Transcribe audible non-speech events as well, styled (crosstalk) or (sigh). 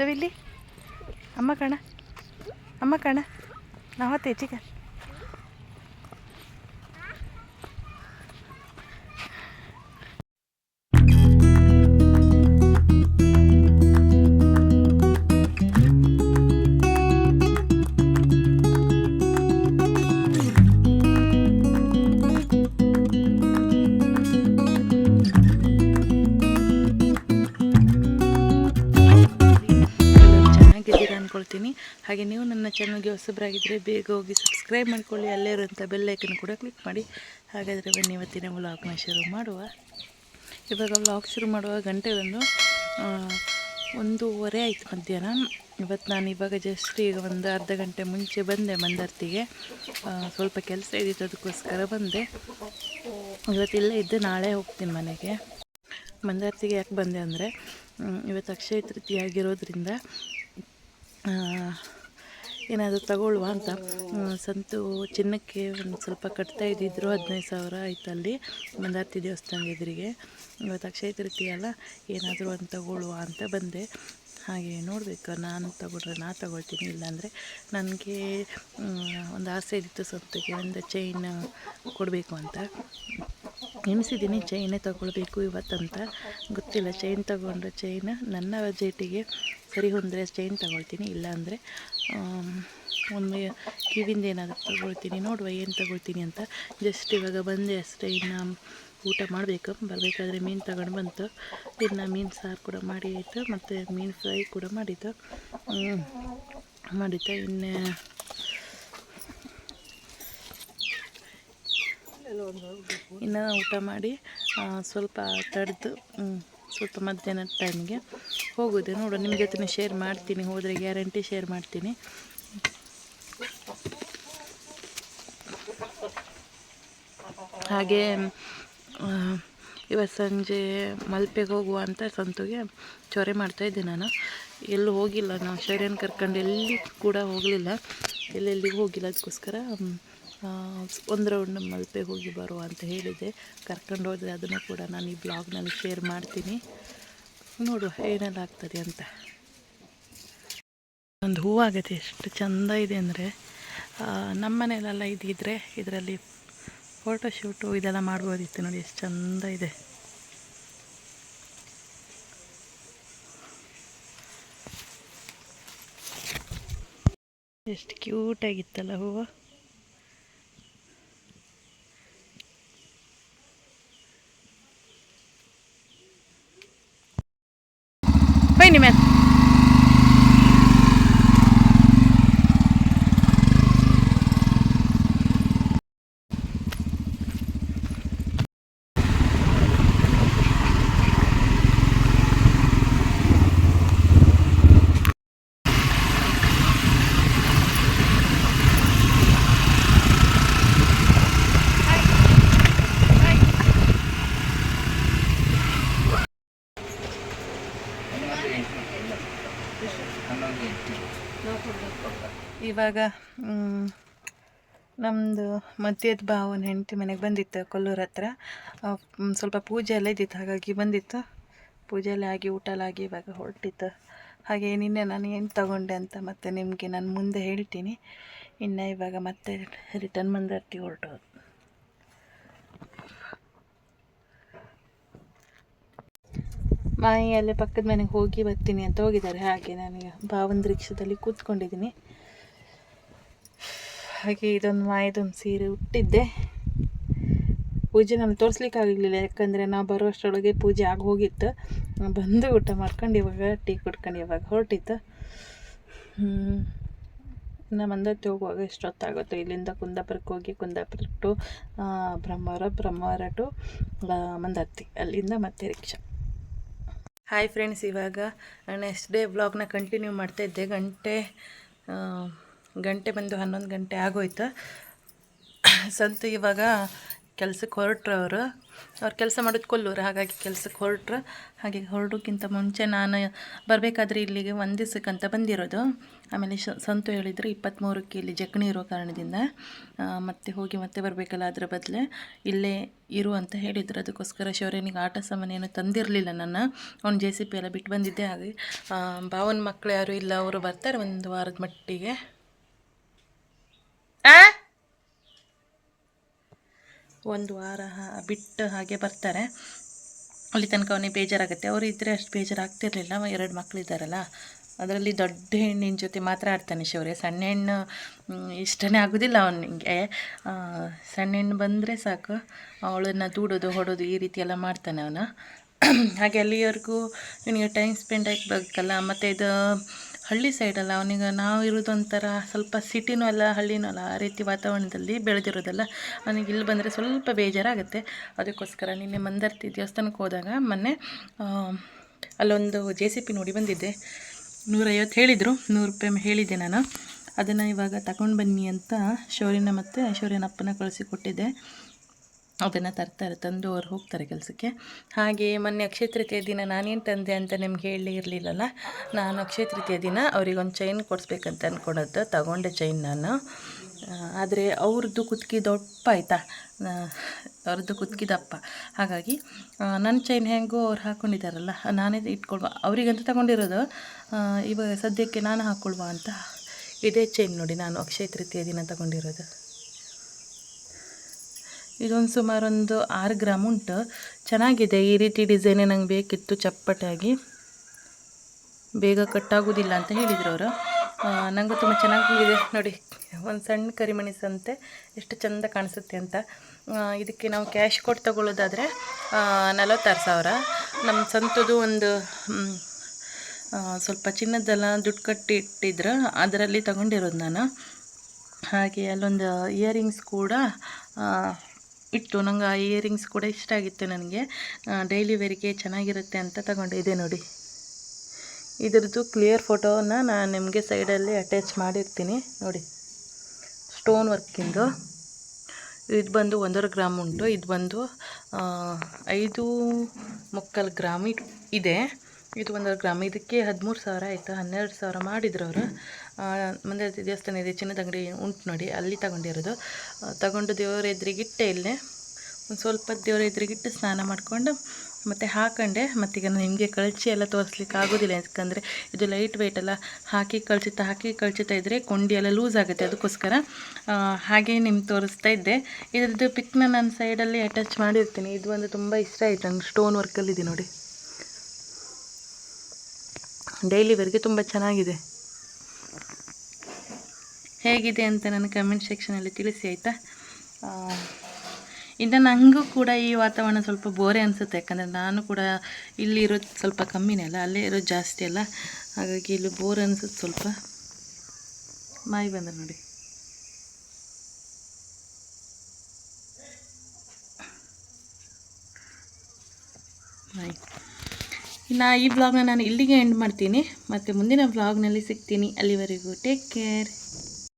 ರವಿಲಿ ಅಮ್ಮ ಕಣ. ಅಮ್ಮ ಕಣ. ನಾವು ಹತ್ತೆ ಚಿಕನ್ ಹಾಗೆ ನೀವು ನನ್ನ ಚಾನಲ್ಗೆ ಹೊಸಬ್ರಾಗಿದ್ದರೆ ಬೇಗ ಹೋಗಿ ಸಬ್ಸ್ಕ್ರೈಬ್ ಮಾಡ್ಕೊಳ್ಳಿ, ಅಲ್ಲೇ ಇರುವಂಥ ಬೆಲ್ಲೈಕನ್ ಕೂಡ ಕ್ಲಿಕ್ ಮಾಡಿ. ಹಾಗಾದರೆ ಬನ್ನಿ ಇವತ್ತಿನ ವ್ಲಾಗ್ನ ಶುರು ಮಾಡುವ. ಇವಾಗ ವ್ಲಾಗ್ ಶುರು ಮಾಡುವ ಗಂಟೆ ಒಂದು ಒಂದೂವರೆ ಆಯಿತು ಮಧ್ಯಾಹ್ನ. ಇವತ್ತು ನಾನು ಇವಾಗ ಜಸ್ಟ್ ಈಗ ಒಂದು ಅರ್ಧ ಗಂಟೆ ಮುಂಚೆ ಬಂದೆ ಮಂದರ್ತಿಗೆ ಸ್ವಲ್ಪ ಕೆಲಸ ಇದ್ದಿತ್ತು, ಅದಕ್ಕೋಸ್ಕರ ಬಂದೆ. ಇವತ್ತಿಲ್ಲೇ ಇದ್ದು, ನಾಳೆ ಹೋಗ್ತೀನಿ ಮನೆಗೆ. ಮಂದಾರ್ತಿಗೆ ಯಾಕೆ ಬಂದೆ ಅಂದರೆ ಇವತ್ತು ಅಕ್ಷಯ ತೃತೀಯ ಆಗಿರೋದ್ರಿಂದ ಏನಾದರೂ ತಗೊಳ್ಳುವ ಅಂತ. ಸಂತು ಚಿನ್ನಕ್ಕೆ ಒಂದು ಸ್ವಲ್ಪ ಕಟ್ತಾ ಇದ್ದಿದ್ರು, ಹದಿನೈದು ಸಾವಿರ ಆಯ್ತು ಅಲ್ಲಿ, ಮಂದಾರ್ತಿ ದೇವಸ್ಥಾನ ಎದುರಿಗೆ. ಇವತ್ತು ಅಕ್ಷಯ ತೃತೀಯ ಅಲ್ಲ ಏನಾದರೂ ಒಂದು ತಗೊಳ್ಳುವ ಅಂತ ಬಂದೆ. ಹಾಗೆ ನೋಡಬೇಕು, ನಾನು ತಗೊಂಡ್ರೆ ನಾ ತಗೊಳ್ತೀನಿ, ಇಲ್ಲಾಂದರೆ ನನಗೆ ಒಂದು ಆಸೆ ಇದ್ದಿತ್ತು ಸಂತಿಗೆ, ಒಂದು ಚೈನ್ ಕೊಡಬೇಕು ಅಂತ. ಎಣಿಸಿದ್ದೀನಿ ಚೈನೇ ತಗೊಳ್ಬೇಕು ಇವತ್ತಂತ. ಗೊತ್ತಿಲ್ಲ ಚೈನ್ ತಗೊಂಡ್ರೆ ಚೈನ್ ನನ್ನ ಬಜೆಟಿಗೆ ಸರಿ ಹೊಂದರೆ ಚೈನ್ ತಗೊಳ್ತೀನಿ, ಇಲ್ಲಾಂದರೆ ಒಂದು ಕಿವಿಂದ ಏನಾದರೂ ತಗೊಳ್ತೀನಿ, ನೋಡುವ ಏನು ತಗೊಳ್ತೀನಿ ಅಂತ. ಜಸ್ಟ್ ಇವಾಗ ಬಂದೆ ಅಷ್ಟೇ, ಇನ್ನು ಊಟ ಮಾಡಬೇಕು. ಬರಬೇಕಾದ್ರೆ ಮೀನು ತಗೊಂಡು ಬಂತು. ಇನ್ನು ಮೀನು ಸಾರು ಕೂಡ ಮಾಡಿ ಆಯಿತು ಮತ್ತು ಮೀನು ಫ್ರೈ ಕೂಡ ಹ್ಮ್. ಮಾಡಿತ್ತು. ಇನ್ನು ಇನ್ನು ಊಟ ಮಾಡಿ ಸ್ವಲ್ಪ ತಡೆದು ಸ್ವಲ್ಪ ಮಧ್ಯಾಹ್ನದ ಟೈಮ್ಗೆ ಹೋಗೋದು. ನೋಡು ನಿಮ್ಮ ಜೊತೆ ಶೇರ್ ಮಾಡ್ತೀನಿ, ಹೋದರೆ ಗ್ಯಾರಂಟಿ ಶೇರ್ ಮಾಡ್ತೀನಿ. ಹಾಗೆ ಇವತ್ತು ಸಂಜೆ ಮಲ್ಪೆಗೆ ಹೋಗುವ ಅಂತ ಸಂತುಗೆ ಚೊರೆ ಮಾಡ್ತಾಯಿದ್ದೆ ನಾನು. ಎಲ್ಲೂ ಹೋಗಿಲ್ಲ ನಾವು ಶರ್ಯನ್ ಕರ್ಕೊಂಡು ಎಲ್ಲಿ ಕೂಡ ಹೋಗಲಿಲ್ಲ. ಎಲ್ಲೆಲ್ಲಿಗೂ ಹೋಗಿಲ್ಲ, ಅದಕ್ಕೋಸ್ಕರ ಒಂದು ರೌಂಡ್ ಮಲ್ಪೆಗೆ ಹೋಗಿ ಬರುವ ಅಂತ ಹೇಳಿದೆ. ಕರ್ಕೊಂಡು ಹೋದರೆ ಅದನ್ನು ಕೂಡ ನಾನು ಈ ಬ್ಲಾಗ್ನಲ್ಲಿ ಶೇರ್ ಮಾಡ್ತೀನಿ. ನೋಡುವ ಏನೆಲ್ಲ ಆಗ್ತದೆ ಅಂತ. ಒಂದು ಹೂವಾಗತ್ತೆ ಎಷ್ಟು ಚಂದ ಇದೆ ಅಂದರೆ. ನಮ್ಮ ಇದಿದ್ರೆ ಇದರಲ್ಲಿ ಫೋಟೋಶೂಟು ಇದೆಲ್ಲ ಮಾಡ್ಬೋದಿತ್ತು ನೋಡಿ, ಎಷ್ಟು ಚಂದ ಇದೆ. ಎಷ್ಟು ಕ್ಯೂಟಾಗಿತ್ತಲ್ಲ ಹೂವು. nimen? ಇವಾಗ ನಮ್ಮದು ಮದ್ಯದ ಭಾವನ ಹೆಂಡತಿ ಮನೆಗೆ ಬಂದಿತ್ತು ಕೊಲ್ಲೂರ ಹತ್ರ. ಸ್ವಲ್ಪ ಪೂಜೆ ಎಲ್ಲ ಇದ್ದಿತ್ತು, ಹಾಗಾಗಿ ಬಂದಿತ್ತು. ಪೂಜೆ ಎಲ್ಲ ಆಗಿ, ಊಟ ಎಲ್ಲ ಆಗಿ ಇವಾಗ ಹೊರಟಿತ್ತು. ಹಾಗೆ ನಿನ್ನೆ ನಾನು ಏನು ತಗೊಂಡೆ ಅಂತ ಮತ್ತೆ ನಿಮಗೆ ನಾನು ಮುಂದೆ ಹೇಳ್ತೀನಿ. ಇನ್ನು ಇವಾಗ ಮತ್ತೆ ರಿಟರ್ನ್ ಮಂದರ್ತಿ ಹೊರಟು ಮಾಯಿ ಅಲ್ಲೇ ಪಕ್ಕದ ಮನೆಗೆ ಹೋಗಿ ಬರ್ತೀನಿ ಅಂತ ಹೋಗಿದ್ದಾರೆ. ಹಾಗೆ ನನಗೆ ಭಾವನ ರಿಕ್ಷಾದಲ್ಲಿ ಕೂತ್ಕೊಂಡಿದ್ದೀನಿ. ಹಾಗೆ ಇದೊಂದು ಮಾಯದೊಂದು ಸೀರೆ ಉಟ್ಟಿದ್ದೆ. ಪೂಜೆ ನಾನು ತೋರಿಸ್ಲಿಕ್ಕೆ ಆಗಲಿಲ್ಲ ಯಾಕಂದರೆ ನಾವು ಬರುವಷ್ಟರೊಳಗೆ ಪೂಜೆ ಆಗಿ ಹೋಗಿತ್ತು. ಬಂದು ಊಟ ಮಾಡ್ಕೊಂಡು ಇವಾಗ ಟೀ ಕುಡ್ಕೊಂಡು ಇವಾಗ ಹೊರಟಿತ್ತು ನಾ ಮಂದತ್ತಿ ಹೋಗುವಾಗ ಎಷ್ಟೊತ್ತಾಗುತ್ತೆ, ಇಲ್ಲಿಂದ ಕುಂದಾಪುರಕ್ಕೆ ಹೋಗಿ ಕುಂದಾಪುರ ಟು ಬ್ರಹ್ಮವಾರ ಬ್ರಹ್ಮವರ ಟು ಮಂದತ್ತಿ, ಅಲ್ಲಿಂದ ಮತ್ತೆ ರಿಕ್ಷಾ. ಹಾಯ್ ಫ್ರೆಂಡ್ಸ್ ಇವಾಗ ನೆಕ್ಸ್ಟ್ ಡೇ ವ್ಲಾಗ್ನ ಕಂಟಿನ್ಯೂ ಮಾಡ್ತಾ ಇದ್ದೆ. ಗಂಟೆ ಗಂಟೆ ಬಂದು ಹನ್ನೊಂದು ಗಂಟೆ ಆಗೋಯ್ತು. (coughs) ಸಂತು ಇವಾಗ ಕೆಲ್ಸಕ್ಕೆ ಹೊರಟ್ರು ಅವ್ರು ಕೆಲಸ ಮಾಡೋದು ಕೊಲ್ಲೂರು, ಹಾಗಾಗಿ ಕೆಲಸಕ್ಕೆ ಹೊರಟ್ರು. ಹಾಗೆ ಹೊರಡೋಕ್ಕಿಂತ ಮುಂಚೆ ನಾನು ಬರಬೇಕಾದ್ರೆ ಇಲ್ಲಿಗೆ ಒಂದು ದಿವ್ಸಕ್ಕಂತ ಬಂದಿರೋದು. ಆಮೇಲೆ ಸಂತು ಹೇಳಿದರು ಇಪ್ಪತ್ತ್ಮೂರಕ್ಕೆ ಇಲ್ಲಿ ಜಕ್ಣಿ ಇರೋ ಕಾರಣದಿಂದ. ಮತ್ತೆ ಹೋಗಿ ಮತ್ತೆ ಬರಬೇಕಲ್ಲ ಅದರ ಬದಲೇ. ಇಲ್ಲೇ ಇರು ಅಂತ ಹೇಳಿದ್ರು. ಅದಕ್ಕೋಸ್ಕರ ಶೌರ್ಯನಿಗೆ ಆಟ ಸಾಮಾನೇನು ತಂದಿರಲಿಲ್ಲ ನನ್ನ. ಅವ್ನು ಜೆ ಸಿ ಪಿ ಎಲ್ಲ ಬಿಟ್ಟು ಬಂದಿದ್ದೆ. ಹಾಗೆ ಭಾವನ ಮಕ್ಕಳು ಯಾರೂ ಇಲ್ಲ, ಅವರು ಬರ್ತಾರೆ ಒಂದು ವಾರದ ಮಟ್ಟಿಗೆ. ಒಂದು ವಾರ ಬಿಟ್ಟು ಹಾಗೆ ಬರ್ತಾರೆ. ಅಲ್ಲಿ ತನಕ ಅವನಿಗೆ ಬೇಜಾರಾಗುತ್ತೆ. ಅವರು ಇದ್ದರೆ ಅಷ್ಟು ಬೇಜಾರಾಗ್ತಿರ್ಲಿಲ್ಲ. ಎರಡು ಮಕ್ಕಳಿದ್ದಾರಲ್ಲ ಅದರಲ್ಲಿ ದೊಡ್ಡ ಹೆಣ್ಣಿನ ಜೊತೆ ಮಾತ್ರ ಆಡ್ತಾನೆ ಶೌರ್ಯ. ಸಣ್ಣ ಹೆಣ್ಣು ಇಷ್ಟನೇ ಆಗೋದಿಲ್ಲ ಅವನಿಗೆ. ಸಣ್ಣ ಹೆಣ್ಣು ಬಂದರೆ ಸಾಕು. ಅವಳನ್ನು ದೂಡೋದು, ಹೊಡೋದು ಈ ರೀತಿ ಎಲ್ಲ ಮಾಡ್ತಾನೆ ಅವನು. ಹಾಗೆ ಅಲ್ಲಿವರೆಗೂ ನಿನಗೆ ಟೈಮ್ ಸ್ಪೆಂಡ್ ಆಗಬೇಕಲ್ಲ. ಮತ್ತು ಇದು ಹಳ್ಳಿ ಸೈಡಲ್ಲ ಅವನಿಗೆ ನಾವು ಇರೋದೊಂಥರ ಸ್ವಲ್ಪ ಸಿಟಿನೂ ಅಲ್ಲ, ಹಳ್ಳಿನೂ ಅಲ್ಲ, ಆ ರೀತಿ ವಾತಾವರಣದಲ್ಲಿ ಬೆಳೆದಿರೋದಲ್ಲ ಅವನಿಗೆ ಇಲ್ಲಿ ಬಂದರೆ ಸ್ವಲ್ಪ ಬೇಜಾರಾಗುತ್ತೆ. ಅದಕ್ಕೋಸ್ಕರ ನಿನ್ನೆ ಮಂದರ್ತಿ ದೇವಸ್ಥಾನಕ್ಕೆ ಹೋದಾಗ ಮೊನ್ನೆ ಅಲ್ಲೊಂದು ಜೆ ಸಿ ಪಿ ನೋಡಿ ಬಂದಿದ್ದೆ. ನೂರೈವತ್ತು ಹೇಳಿದರು, ನೂರು ರೂಪಾಯಿ ಹೇಳಿದ್ದೆ ನಾನು. ಅದನ್ನು ಇವಾಗ ತಗೊಂಡು ಬನ್ನಿ ಅಂತ ಶೌರ್ಯನ ಮತ್ತು ಶೌರ್ಯನ ಅಪ್ಪನ ಕಳಿಸಿ ಕೊಟ್ಟಿದ್ದೆ. ಅದನ್ನು ತರ್ತಾರೆ ತಂದು ಅವ್ರು ಹೋಗ್ತಾರೆ ಕೆಲಸಕ್ಕೆ. ಹಾಗೆ ಮೊನ್ನೆ ಅಕ್ಷಯ ತೃತೀಯ ದಿನ ನಾನೇನು ತಂದೆ ಅಂತ ನಿಮ್ಗೆ ಹೇಳಿ ಇರಲಿಲ್ಲಲ್ಲ? ನಾನು ಅಕ್ಷಯ ತೃತೀಯ ದಿನ ಅವ್ರಿಗೊಂದು ಚೈನ್ ಕೊಡಿಸ್ಬೇಕಂತ ಅಂದ್ಕೊಂಡದ್ದು ತಗೊಂಡೆ ಚೈನ್ ನಾನು. ಆದರೆ ಅವ್ರದ್ದು ಕುತ್ಕಿ ದೊಡ್ಡ ಆಯಿತಾ? ಅವ್ರದ್ದು ಕುತ್ಕಿದಪ್ಪ ದಪ್ಪ. ಹಾಗಾಗಿ ನನ್ನ ಚೈನ್ ಹೆಂಗೋ ಅವ್ರು ಹಾಕ್ಕೊಂಡಿದ್ದಾರಲ್ಲ ನಾನೇ ಇಟ್ಕೊಳ್ವ. ಅವರಿಗಂತ ತಗೊಂಡಿರೋದು ಇವಾಗ ಸದ್ಯಕ್ಕೆ ನಾನು ಹಾಕ್ಕೊಳ್ವಾ ಅಂತ. ಇದೇ ಚೈನ್ ನೋಡಿ ನಾನು ಅಕ್ಷಯ ತೃತೀಯ ದಿನ ತಗೊಂಡಿರೋದು. ಇದೊಂದು ಸುಮಾರು ಒಂದು ಆರು ಗ್ರಾಮ್ ಉಂಟು. ಚೆನ್ನಾಗಿದೆ. ಈ ರೀತಿ ಡಿಸೈನೇ ನಂಗೆ ಬೇಕಿತ್ತು ಚಪ್ಪಟಾಗಿ ಬೇಗ ಕಟ್ಟಾಗೋದಿಲ್ಲ ಅಂತ ಹೇಳಿದರು ಅವರು. ನನಗೂ ತುಂಬ ಚೆನ್ನಾಗಿದೆ. ನೋಡಿ, ಒಂದು ಸಣ್ಣ ಕರಿಮಣಿ ಸಂತೆ ಎಷ್ಟು ಚೆಂದ ಕಾಣಿಸುತ್ತೆ ಅಂತ. ಇದಕ್ಕೆ ನಾವು ಕ್ಯಾಶ್ ಕೊಟ್ಟು ತಗೊಳ್ಳೋದಾದರೆ ನಲವತ್ತಾರು ಸಾವಿರ. ನಮ್ಮ ಸಂತದು ಒಂದು ಸ್ವಲ್ಪ ಚಿನ್ನದ್ದೆಲ್ಲ ದುಡ್ಡು ಕಟ್ಟಿ ಇಟ್ಟಿದ್ರು ಅದರಲ್ಲಿ ತಗೊಂಡಿರೋದು ನಾನು. ಹಾಗೆ ಅಲ್ಲೊಂದು ಇಯರಿಂಗ್ಸ್ ಕೂಡ ಇತ್ತು ನಂಗೆ ಆ ಇಯರಿಂಗ್ಸ್ ಕೂಡ ಇಷ್ಟ ಆಗಿತ್ತು ನನಗೆ. ಡೈಲಿ ವೇರಿಗೆ ಚೆನ್ನಾಗಿರುತ್ತೆ ಅಂತ ತಗೊಂಡೆ ಇದೆ ನೋಡಿ. ಇದ್ರದ್ದು ಕ್ಲಿಯರ್ ಫೋಟೋನ ನಾನು ನಿಮಗೆ ಸೈಡಲ್ಲಿ ಅಟ್ಯಾಚ್ ಮಾಡಿರ್ತೀನಿ ನೋಡಿ. ಸ್ಟೋನ್ ವರ್ಕಿಂದು ಇದು. ಬಂದು ಒಂದೂವರೆ ಗ್ರಾಮ್ ಉಂಟು. ಇದು ಬಂದು ಐದು ಮುಕ್ಕಾಲು ಗ್ರಾಮ್ ಇದೆ. ಇದು ಒಂದು ಗ್ರಾಮ. ಇದಕ್ಕೆ ಹದಿಮೂರು ಸಾವಿರ ಆಯಿತು? ಹನ್ನೆರಡು ಸಾವಿರ ಮಾಡಿದ್ರು ಅವರು. ಮುಂದೆ ದೇವಸ್ಥಾನ ಇದೆ, ಚಿನ್ನದ ಅಂಗಡಿ ಉಂಟು ನೋಡಿ, ಅಲ್ಲಿ ತಗೊಂಡಿರೋದು. ತಗೊಂಡು ದೇವರ ಎದುರಿಗಿಟ್ಟೆ ಇಲ್ಲೇ. ಒಂದು ಸ್ವಲ್ಪ ದೇವರ ಎದುರಿಗಿಟ್ಟು ಸ್ನಾನ ಮಾಡಿಕೊಂಡು, ಮತ್ತು ಹಾಕೊಂಡೆ. ಮತ್ತೀಗ ನಿಮಗೆ ಕಳಚಿ ಎಲ್ಲ ತೋರಿಸ್ಲಿಕ್ಕೆ ಆಗೋದಿಲ್ಲ, ಯಾಕಂದರೆ ಇದು ಲೈಟ್ ವೆಯ್ಟ್ ಎಲ್ಲ ಹಾಕಿ ಕಳಿಸುತ್ತಾ ಹಾಕಿ ಕಳಿಸುತ್ತಾ ಇದ್ದರೆ ಕೊಂಡಿ ಎಲ್ಲ ಲೂಸ್ ಆಗುತ್ತೆ ಅದಕ್ಕೋಸ್ಕರ. ಹಾಗೆ ನಿಮ್ಗೆ ತೋರಿಸ್ತಾ ಇದ್ದೆ. ಇದ್ರದ್ದು ಪಿಕ್ನ ನಾನು ಸೈಡಲ್ಲಿ ಅಟ್ಯಾಚ್ ಮಾಡಿರ್ತೀನಿ. ಇದು ಒಂದು ತುಂಬ ಇಷ್ಟ ಆಯಿತು, ನಂಗೆ ಸ್ಟೋನ್ ವರ್ಕಲ್ಲಿದೆ ನೋಡಿ. ಡೈಲಿ ವೇರ್ಗೆ ತುಂಬ ಚೆನ್ನಾಗಿದೆ. ಹೇಗಿದೆ ಅಂತ ನನ್ನ ಕಮೆಂಟ್ ಸೆಕ್ಷನಲ್ಲಿ ತಿಳಿಸಿ ಆಯಿತಾ? ಇನ್ನು ನನಗೂ ಕೂಡ ಈ ವಾತಾವರಣ ಸ್ವಲ್ಪ ಬೋರೆ ಅನಿಸುತ್ತೆ. ಯಾಕಂದರೆ ನಾನು ಕೂಡ ಇಲ್ಲಿ ಇರೋದು ಸ್ವಲ್ಪ ಕಮ್ಮಿನೇ ಅಲ್ಲ, ಅಲ್ಲೇ ಇರೋದು ಜಾಸ್ತಿ ಅಲ್ಲ. ಹಾಗಾಗಿ ಇಲ್ಲಿ ಬೋರ್ ಅನಿಸುತ್ತೆ ಸ್ವಲ್ಪ. ಮಾಯಿ ಬಂದ್ರೆ ನೋಡಿ. ಮಾಯಿ. ಇನ್ನು ಈ ವ್ಲಾಗ್ನ ನಾನು ಇಲ್ಲಿಗೆ ಎಂಡ್ ಮಾಡ್ತೀನಿ. ಮತ್ತು ಮುಂದಿನ ವ್ಲಾಗ್ನಲ್ಲಿ ಸಿಗ್ತೀನಿ. ಅಲ್ಲಿವರೆಗೂ ಟೇಕ್ ಕೇರ್